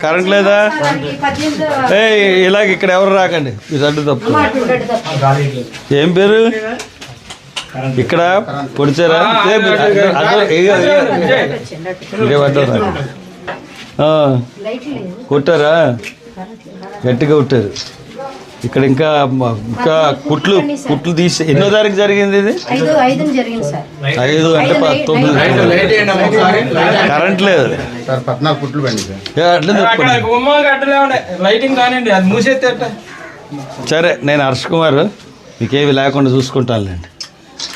Current లేదా ఏ ఇలాగ ఇక్కడ ఎవరు రాకండి మీరు అడ్డు తప్పు ఏం పేరు ఇక్కడ పొడిచారా కొట్టారా గట్టిగా కొట్టారు ఇక్కడ ఇంకా మ- ఇంకా కుట్లు కుట్లు తీసి ఎన్నో తారీఖు జరిగింది ఇది ఐదు అంటే తొమ్మిది కరెంట్ లేదు సార్ పద్నాలుగు పుట్లు పండి సార్. లైటింగ్ కానివ్వండి అది మూసేస్తే? సరే నేను హర్ష్ కుమార్. మీకేమి లేకుండా చూసుకుంటానులేండి.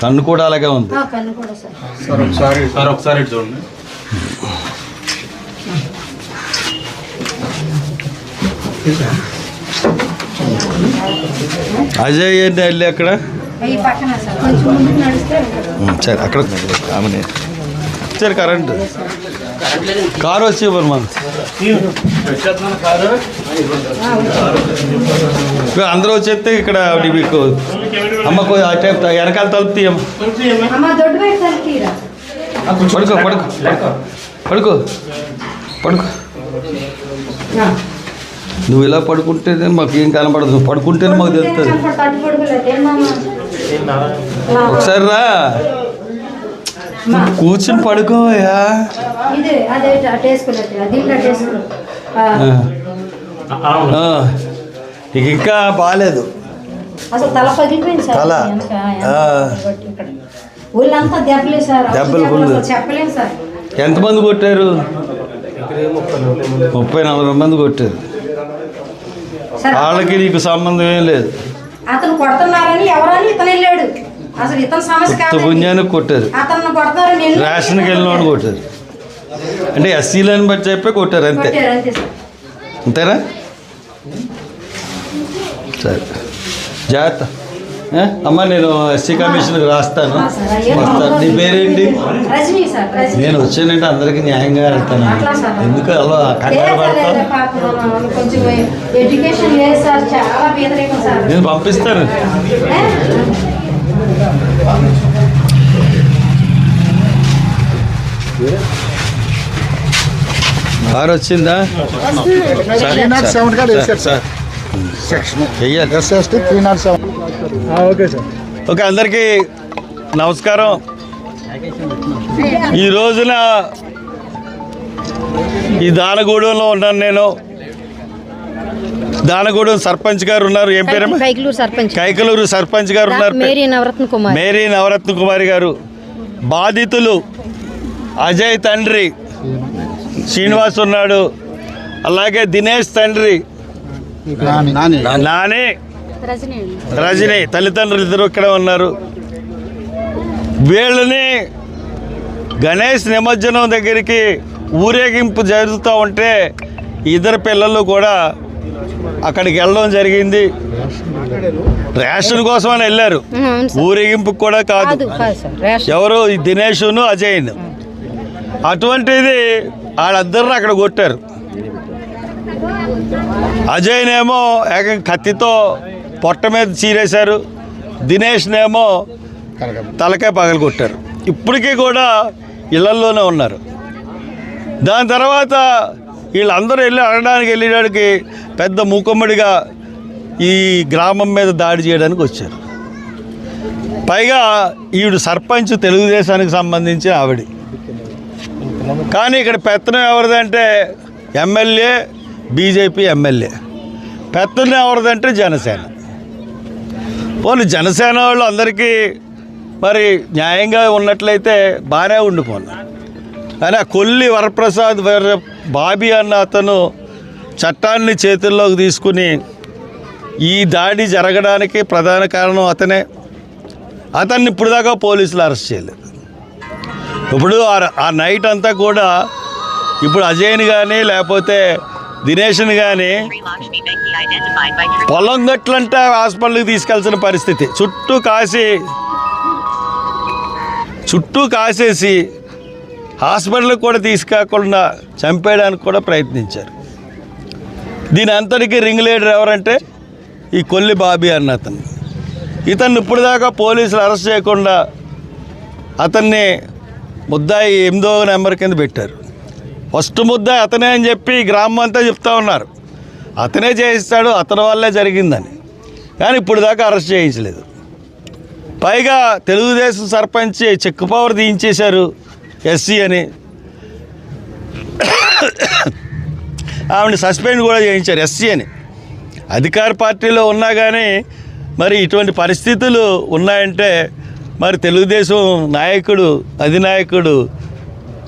కన్ను కూడా అలాగే ఉంది. ఆ, కన్ను కూడా సార్. సార్ ఒకసారి సార్ ఒకసారి చూడండి. అజయ్ ఏంటి వెళ్ళి అక్కడ? ఈ పక్కన సార్. కొంచెం ముందుకు నడిస్తే ఉంటుంది. ఉమ్, సరే అక్కడ. ఆమె సరే కరెంట్. కారు వచ్చి ఇవ్వరు మన అందరూ వచ్చేస్తే ఇక్కడ మీకు అమ్మ కొ- ఆ టైప్ వెనకాల తలుపు తీయమ్మ. పడుకో పడుకో. పడుకో. పడుకో. నువ్వు ఇలా పడుకుంటేనే మాకు ఏం కనపడదు నువ్వు పడుకుంటేనే మాకు తెలుస్తుంది ఒకసారి రా. కూర్చుని పడుకోవయ్యా. ఆ. నీకు ఇంకా బాగాలేదు అసలు తల దెబ్బలే ఎంతమంది కొట్టారు? ముప్పై నలభై మంది కొట్టారు. వాళ్ళకి నీకు సంబంధం ఏం లేదు. అతను కొడుతున్నారని ఎవరని ఇతను వెళ్ళాడు. అసలు ఇతని సమస్య పుణ్యానికి కొట్టారు. అతను కొడతారని వెళ్ళి రేషన్కి వెళ్ళినోడు కొట్టారు. అంటే ఎస్సీలని బట్టి చెప్పి కొట్టారు అంతే. అంతేనా? సరే. జాగ్రత్త? అమ్మ నేను ఎస్సీ కమిషన్కి రాస్తాను. వస్తాను నీ పేరేంటి? నేను వచ్చానంటే అందరికి న్యాయంగా వెళ్తాను. ఎందుకు అలా కంగారు సార్ నేను పంపిస్తాను? కారు వచ్చిందా? సార్ ఓకే అందరికీ నమస్కారం. ఈ రోజున ఈ దానగూడెంలో ఉన్నాను నేను. దానగూడెం సర్పంచ్ గారు ఉన్నారు ఏం పేరమ్మా? కైకలూరు సర్పంచ్. కైకలూరు సర్పంచ్ గారు ఉన్నారు మేరీ నవరత్న కుమార్. మేరీ నవరత్న కుమారి గారు. బాధితులు అజయ్ తండ్రి. శ్రీనివాస్ ఉన్నాడు. అలాగే దినేష్ తండ్రి. నాని. రజని. తల్లిదండ్రులు ఇద్దరు ఇక్కడ ఉన్నారు. వీళ్ళని గణేష్ నిమజ్జనం దగ్గరికి ఊరేగింపు జరుగుతూ ఉంటే ఇద్దరు పిల్లలు కూడా అక్కడికి వెళ్ళడం జరిగింది. రేషన్ కోసం అని వెళ్ళారు ఊరేగింపుకు కూడా కాదు. ఎవరు? దినేష్ను అజయ్ను. అటువంటిది వాళ్ళిద్దరిని అక్కడ కొట్టారు. అజయ్నేమో ఏకంగా కత్తితో పొట్ట మీద చీరేశారు. దినేష్నేమో తలకాయ పగలు కొట్టారు. ఇప్పటికీ కూడా ఇళ్ళల్లోనే ఉన్నారు. దాని తర్వాత వీళ్ళందరూ వెళ్ళి అడగడానికి వెళ్ళేటానికి పెద్ద మూకమ్మడిగా ఈ గ్రామం మీద దాడి చేయడానికి వచ్చారు. పైగా ఈవిడ సర్పంచ్ తెలుగుదేశానికి సంబంధించిన ఆవిడ. కానీ ఇక్కడ పెత్తనం ఎవరిదంటే ఎమ్మెల్యే బీజేపీ ఎమ్మెల్యే. పెత్తనం ఎవరిదంటే జనసేన. పోనీ జనసేన వాళ్ళు అందరికీ మరి న్యాయంగా ఉన్నట్లయితే బాగానే ఉండిపోను. కానీ ఆ కొల్లి వరప్రసాద్ బాబీ అన్న అతను చట్టాన్ని చేతుల్లోకి తీసుకుని ఈ దాడి జరగడానికి ప్రధాన కారణం అతనే. అతన్ని ఇప్పటిదాకా పోలీసులు అరెస్ట్ చేయలేదు. ఇప్పుడు ఆ- ఆ నైట్ అంతా కూడా ఇప్పుడు అజయ్ని కానీ లేకపోతే దినేష్ని కానీ పొలం గట్లంటే హాస్పిటల్కి తీసుకెళ్తున్న పరిస్థితి. చుట్టూ కాసి చుట్టూ కాసేసి హాస్పిటల్కి కూడా తీసుకాకుండా చంపేయడానికి కూడా ప్రయత్నించారు. దీని అంతటికీ రింగ్ లీడర్ ఎవరంటే ఈ కొల్లి బాబీ అన్న అతను. ఇతన్ని ఇప్పుడు దాకా పోలీసులు అరెస్ట్ చేయకుండా అతన్ని ముద్దాయి ఎనిమిదో నెంబర్ కింద పెట్టారు. ఫస్ట్ ముద్దాయి అతనే అని చెప్పి గ్రామం అంతా చెప్తా ఉన్నారు. అతనే చేయిస్తాడు అతని వల్లే జరిగిందని. కానీ ఇప్పుడు దాకా అరెస్ట్ చేయించలేదు. పైగా తెలుగుదేశం సర్పంచ్ చెక్ పవర్ తీయించేశారు. ఎస్సీ అని. ఆవిడ సస్పెండ్ కూడా చేయించారు ఎస్సీ అని. అధికార పార్టీలో ఉన్నా కానీ మరి ఇటువంటి పరిస్థితులు ఉన్నాయంటే మరి తెలుగుదేశం నాయకుడు అధినాయకుడు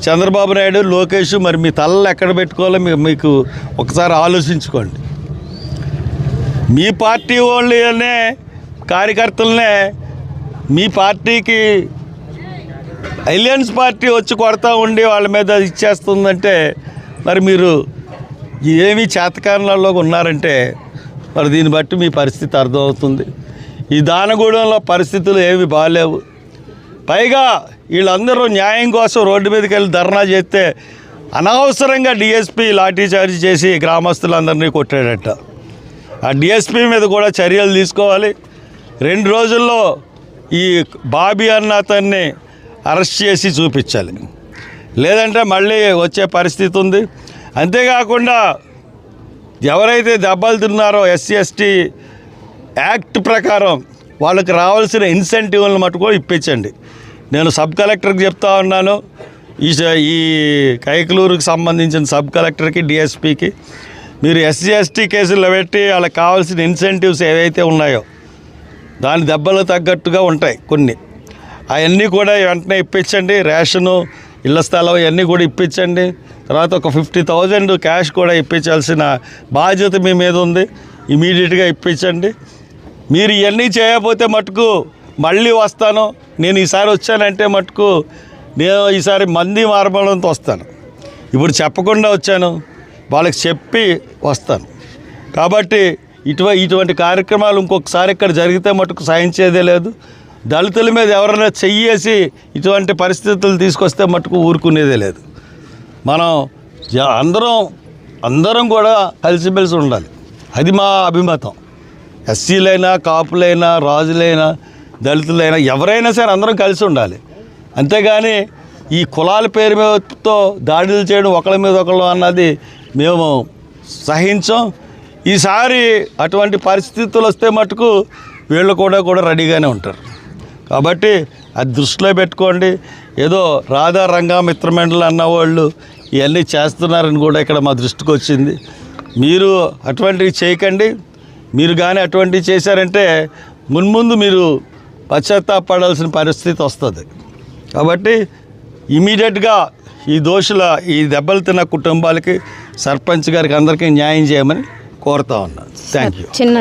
చంద్రబాబు నాయుడు లోకేష్ మరి మీ తలలు ఎక్కడ పెట్టుకోవాలో మీ- మీకు ఒకసారి ఆలోచించుకోండి. మీ పార్టీ వాళ్ళనే కార్యకర్తలనే మీ పార్టీకి అలియన్స్ పార్టీ వచ్చి కొడతా ఉండి వాళ్ళ మీద ఇచ్చేస్తుందంటే మరి మీరు ఏమి చేతకారణాల్లో ఉన్నారంటే మరి దీన్ని బట్టి మీ పరిస్థితి అర్థమవుతుంది. ఈ దానగూడెంలో పరిస్థితులు ఏమి బాగాలేవు పైగా వీళ్ళందరూ న్యాయం కోసం రోడ్డు మీదకి వెళ్ళి ధర్నా చేస్తే అనవసరంగా డిఎస్పీ లాఠీచార్జ్ చేసి గ్రామస్తులందరినీ కొట్టాడట. ఆ డిఎస్పీ మీద కూడా చర్యలు తీసుకోవాలి. రెండు రోజుల్లో ఈ బాబీ అన్న అతన్ని అరెస్ట్ చేసి చూపించాలి. లేదంటే మళ్ళీ వచ్చే పరిస్థితి ఉంది. అంతేకాకుండా ఎవరైతే దెబ్బలు తిన్నారో ఎస్సీ ఎస్టీ యాక్ట్ ప్రకారం వాళ్ళకి రావాల్సిన ఇన్సెంటివ్లను మటుకు ఇప్పించండి. నేను సబ్ కలెక్టర్కి చెప్తా ఉన్నాను. ఈ ఈ కైకలూరుకి సంబంధించిన సబ్ కలెక్టర్కి డిఎస్పీకి. మీరు ఎస్సీ ఎస్టీ కేసులు పెట్టి వాళ్ళకి కావాల్సిన ఇన్సెంటివ్స్ ఏవైతే ఉన్నాయో దాని దెబ్బలు తగ్గట్టుగా ఉంటాయి కొన్ని. అవన్నీ కూడా వెంటనే ఇప్పించండి. రేషను ఇళ్ళ స్థలం ఇవన్నీ కూడా ఇప్పించండి. తర్వాత ఒక ఫిఫ్టీ థౌజండ్ క్యాష్ కూడా ఇప్పించాల్సిన బాధ్యత మీ మీద ఉంది. ఇమీడియట్గా ఇప్పించండి. మీరు ఇవన్నీ చేయకపోతే మటుకు మళ్ళీ వస్తాను. నేను ఈసారి వచ్చానంటే మటుకు నేను ఈసారి మంది మార్మలంతో వస్తాను. ఇప్పుడు చెప్పకుండా వచ్చాను. వాళ్ళకి చెప్పి వస్తాను. కాబట్టి ఇటువ ఇటువంటి కార్యక్రమాలు ఇంకొకసారి ఇక్కడ జరిగితే మటుకు సాయించేదే లేదు. దళితుల మీద ఎవరైనా చెయ్యేసి ఇటువంటి పరిస్థితులు తీసుకొస్తే మటుకు ఊరుకునేదే లేదు. మనం అందరం అందరం కూడా కలిసిమెలిసి ఉండాలి. అది మా అభిమతం. ఎస్సీలైనా కాపులైనా రాజులైనా దళితులైనా ఎవరైనా సరే అందరం కలిసి ఉండాలి. అంతేగాని ఈ కులాల పేరు మీదతో దాడులు చేయడం ఒకళ్ళ మీద ఒకళ్ళు అన్నది మేము సహించం. ఈసారి అటువంటి పరిస్థితులు వస్తే మటుకు వీళ్ళు కూడా కూడా రెడీగానే ఉంటారు. కాబట్టి అది దృష్టిలో పెట్టుకోండి. ఏదో రాధా రంగా మిత్రమండలి అన్నవాళ్ళు ఇవన్నీ చేస్తున్నారని కూడా ఇక్కడ మా దృష్టికి వచ్చింది. మీరు అటువంటివి చేయకండి. మీరు కానీ అటువంటివి చేశారంటే మున్ముందు మీరు పశ్చాత్తాపడాల్సిన పరిస్థితి వస్తుంది. కాబట్టి ఇమీడియట్గా ఈ దోషుల ఈ దెబ్బలు తిన్న కుటుంబాలకి సర్పంచ్ గారికి అందరికీ న్యాయం చేయమని కోరుతా ఉన్నాను థ్యాంక్ యూ చిన్న